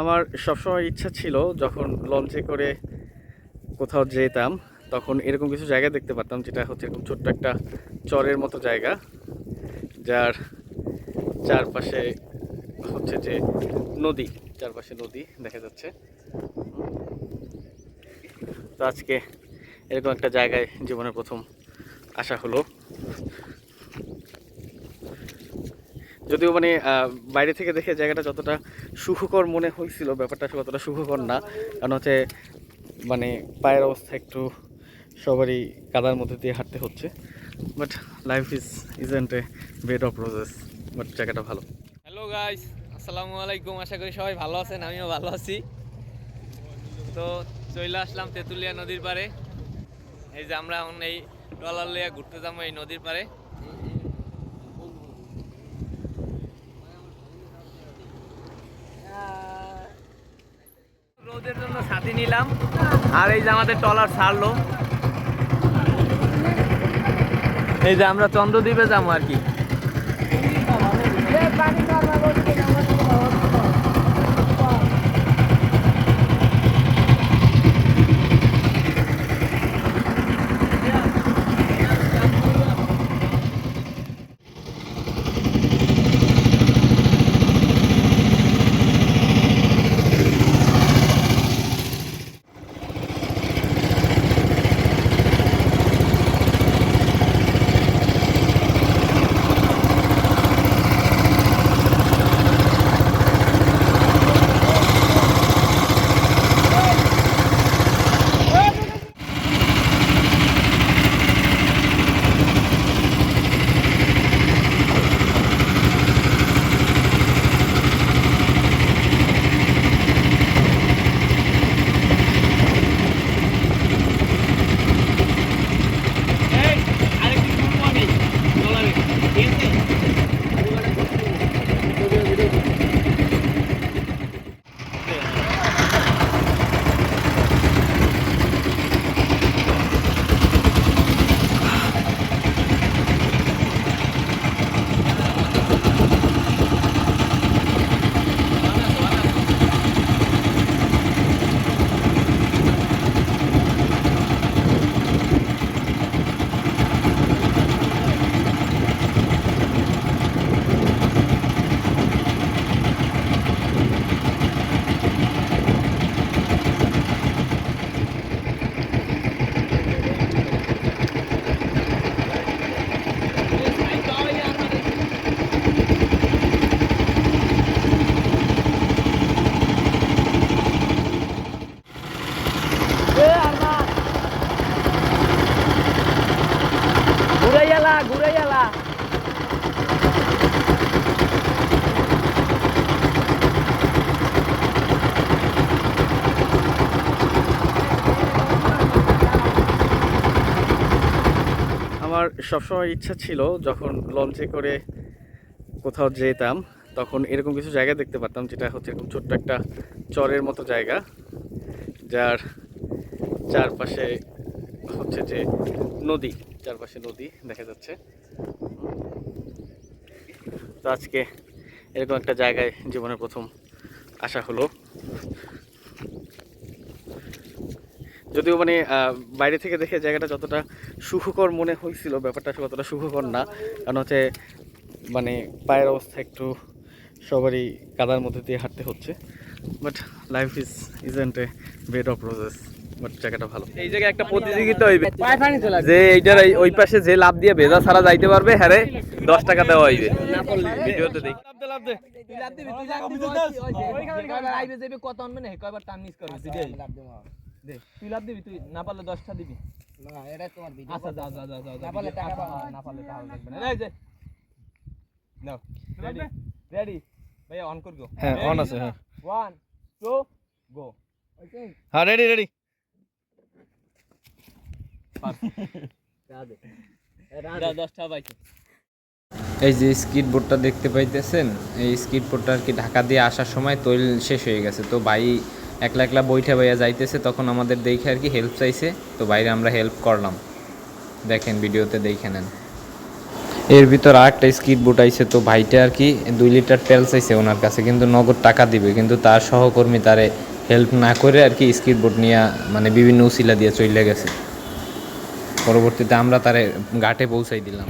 আমার সবসময় ইচ্ছা ছিল যখন লঞ্চে করে কোথাও যেতাম, তখন এরকম কিছু জায়গা দেখতে পারতাম, যেটা হচ্ছে এরকম ছোট্ট একটা চরের মতো জায়গা, যার চারপাশে হচ্ছে যে নদী, চারপাশে নদী দেখা যাচ্ছে। তো আজকে এরকম একটা জায়গায় জীবনের প্রথম আসা হলো। যদিও মানে বাইরে থেকে দেখে জায়গাটা যতটা সুখকর মনে হয়েছিল, ব্যাপারটা অতটা সুখকর না। কারণ হচ্ছে মানে পায়ের অবস্থা একটু সবারই কাদার মধ্যে দিয়ে হাঁটতে হচ্ছে। But life is isn't a bed of roses but জায়গাটা ভালো। হ্যালো গাইস আসসালামু আলাইকুম, আশা করি সবাই ভালো আছেন, আমিও ভালো আছি। তো চলে আসলাম তেঁতুলিয়া নদীর পাড়ে। এই যে আমরা এখন এই ট্রলার লিয়া ঘুরতে যাব এই নদীর পাড়ে। রোদের জন্য সাথে নিলাম। আর এই যে আমাদের টলার ছাড়লো। এই যে আমরা চন্দ্রদ্বীপে যাব আর কি। আমার সবসময় ইচ্ছা ছিল যখন লঞ্চে করে কোথাও যেতাম, তখন এরকম কিছু জায়গা দেখতে পারতাম যেটা হচ্ছে এরকম ছোট্ট একটা চরের মতো জায়গা, যার চারপাশে হচ্ছে যে নদী, চারপাশে নদী দেখা যাচ্ছে। তো আজকে এরকম একটা জায়গায় জীবনের প্রথম আসা হলো। যদিও মানে বাইরে থেকে দেখে জায়গাটা যতটা সুখকর মনে হয়েছিল ব্যাপারটা আসলে অতটা সুখকর না। কারণ হচ্ছে মানে পায়ের অবস্থা একটু সবারই কাদার মধ্যে দিয়ে হাঁটতে হচ্ছে। But life is isn't a bed of roses but জায়গাটা ভালো। এই জায়গায় একটা প্রতিযোগিতা হইবে। যে এইটার ওই পাশে যে লাভ দিয়ে ভেজা ছাড়া যাইতে পারবে হ্যারে দশ টাকা দেওয়া হইবে। ভিডিওতে দেখি। তুই লাভ দিবি তুই না পারলে দশটা দিবি। আচ্ছা যা যা যা যা না পারলে টাকা পাবো না। না পারলে টাকা লাগবে না। এই যে নাও রেডি অন কর গো হ্যাঁ অন আছে হ্যাঁ। ওয়ান টু গো হ্যাঁ রেডি রেডি এই যে স্কিট বোর্ডটা দেখতে পাইতেছেন এই স্কিট বোর্ডটা আর কি ঢাকা দিয়ে আসার সময় তৈল শেষ হয়ে গেছে। তো ভাই একলা একলা বইঠা বাইয়া যাইতেছে, তখন আমাদের দেখে আর কি হেল্প চাইছে। তো বাইরে আমরা হেল্প করলাম। দেখেন, ভিডিওতে দেখে নেন। এর ভিতর আরেকটা স্কিড বোট আইছে, তো ভাইটা আর কি দুই লিটার তেল চাইছে ওনার কাছে, কিন্তু নগদ টাকা দিবে। কিন্তু তার সহকর্মী তারে হেল্প না করে আর কি স্কিড বোট নিয়ে মানে বিভিন্ন উসিলা দিয়ে চলে গেছে। পরবর্তীতে আমরা তারে ঘাটে পৌঁছাই দিলাম।